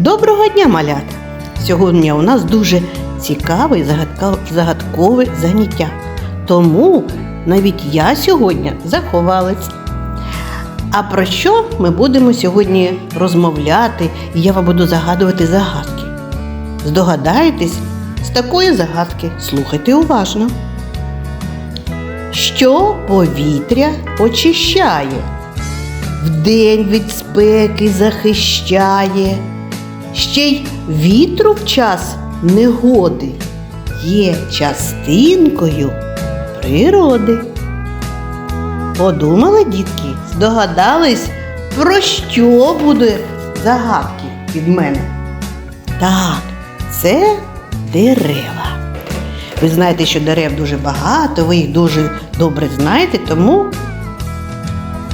Доброго дня, малята! Сьогодні у нас дуже цікаве і загадкове заняття. Тому навіть я сьогодні заховалась. А про що ми будемо сьогодні розмовляти, і я вам буду загадувати загадки. Здогадаєтесь з такої загадки? Слухайте уважно. Що повітря очищає? Вдень від спеки захищає, ще й вітру в час негоди є частинкою природи. Подумали, дітки, здогадались, про що буде загадки від мене? Так, це дерева. Ви знаєте, що дерев дуже багато, ви їх дуже добре знаєте, тому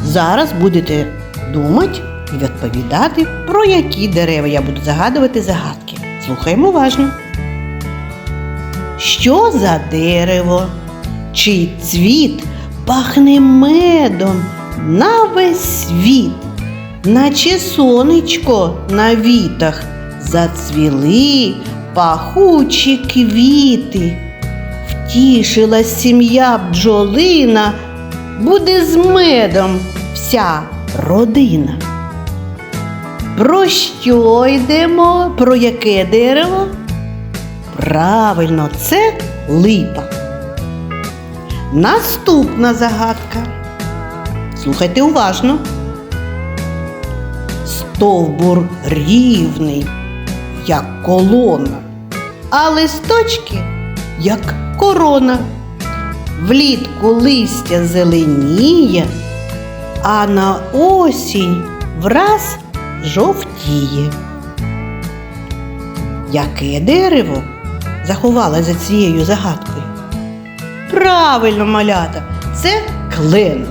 зараз будете думати і відповідати, про які дерева я буду загадувати загадки. Слухаємо уважно. Що за дерево? Чий цвіт пахне медом на весь світ, наче сонечко на вітах зацвіли пахучі квіти. Втішила сім'я бджолина, буде з медом вся родина. Про що йдемо? Про яке дерево? Правильно, це липа. Наступна загадка. Слухайте уважно. Стовбур рівний, як колона, а листочки, як корона. Влітку листя зеленіє, а на осінь враз жовтіє. Яке дерево заховалося за цією загадкою? Правильно, малята, це клен.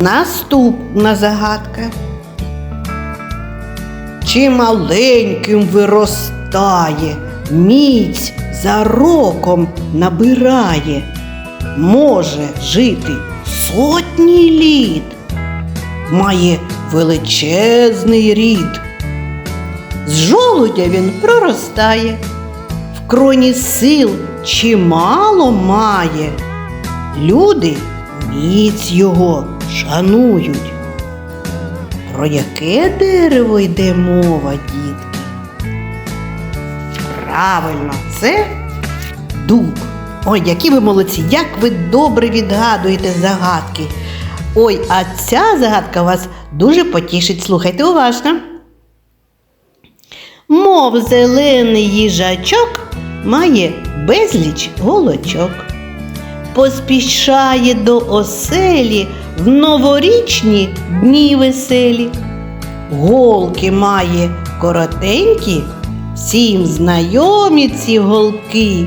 Наступна загадка. Чи маленьким виростає, міць за роком набирає, може жити сотні літ, має величезний рід. З жолудя він проростає, в кроні сил чимало має. Люди міць його шанують. Про яке дерево йде мова, дітки? Правильно, це дуб. Ой, які ви молодці, як ви добре відгадуєте загадки. Ой, а ця загадка вас дуже потішить. Слухайте уважно. Мов зелений їжачок має безліч голочок. Поспішає до оселі в новорічні дні веселі. Голки має коротенькі, всім знайомі ці голки,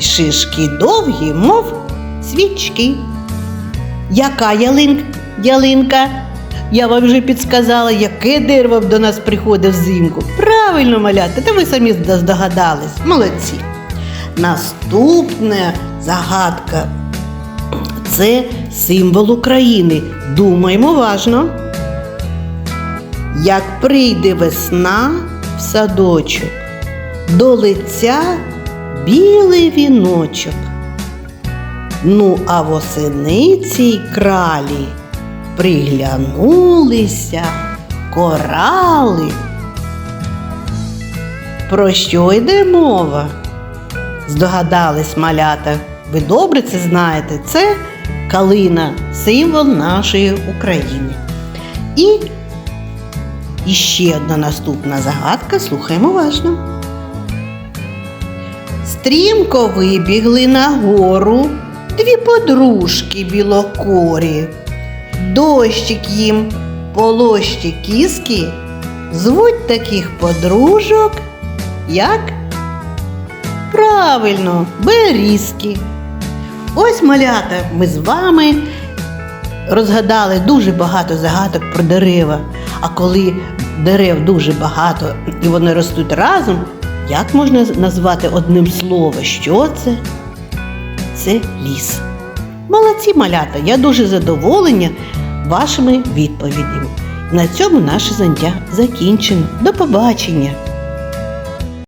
шишки довгі, мов свічки. Яка ялинка? ялинка? Я вам вже підсказала, яке дерево до нас приходить взимку. Правильно, малята, та ви самі здогадались. Молодці. Наступна загадка це символ України. Думаємо уважно. Як прийде весна в садочок, до лиця білий віночок. Ну, а восени цій кралі приглянулися корали. Про що йде мова? Здогадались малята. Ви добре це знаєте? Це калина, символ нашої України. І іще одна наступна загадка, слухаємо уважно. Стрімко вибігли на гору дві подружки білокорі. Дощик їм полощі кіски, звуть таких подружок, як правильно, берізки. Ось малята, ми з вами розгадали дуже багато загадок про дерева. А коли дерев дуже багато і вони ростуть разом, як можна назвати одним словом? Що це? Це ліс. Молодці малята, я дуже задоволена вашими відповідями. На цьому наше заняття закінчено. До побачення!